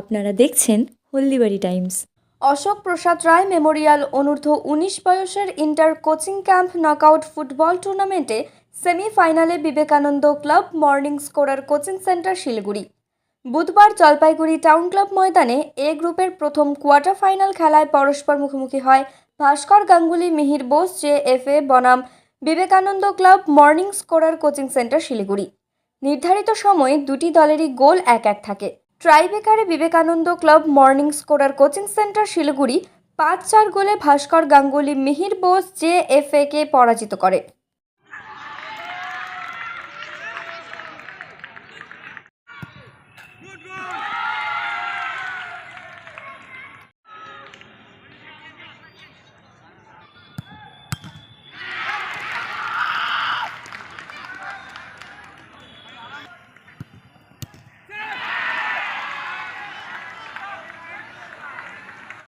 আপনারা দেখছেন Haldibari times. Ashok Prasad Roy memorial অনূর্ধ্ব উনিশ বয়সের inter coaching camp knockout football টুর্নামেন্টে সেমিফাইনালে Vivekananda club morning scorer coaching centre Siliguri. বুধবার জলপাইগুড়ি টাউন ক্লাব ময়দানে এ গ্রুপের প্রথম কোয়ার্টার ফাইনাল খেলায় পরস্পর মুখোমুখি হয় Bhaskar Ganguly, Mihir Bose, J F A, বনাম। Vivekananda club morning scorer coaching centre Siliguri. নির্ধারিত সময়ে দুটি দলেরই গোল এক এক থাকে। ট্রাইবেকারে Vivekananda club morning scorer coaching centre Siliguri পাঁচ চার গোলে ভাস্কর গাঙ্গুলি, মিহির বোস জে এফ কে পরাজিত করে।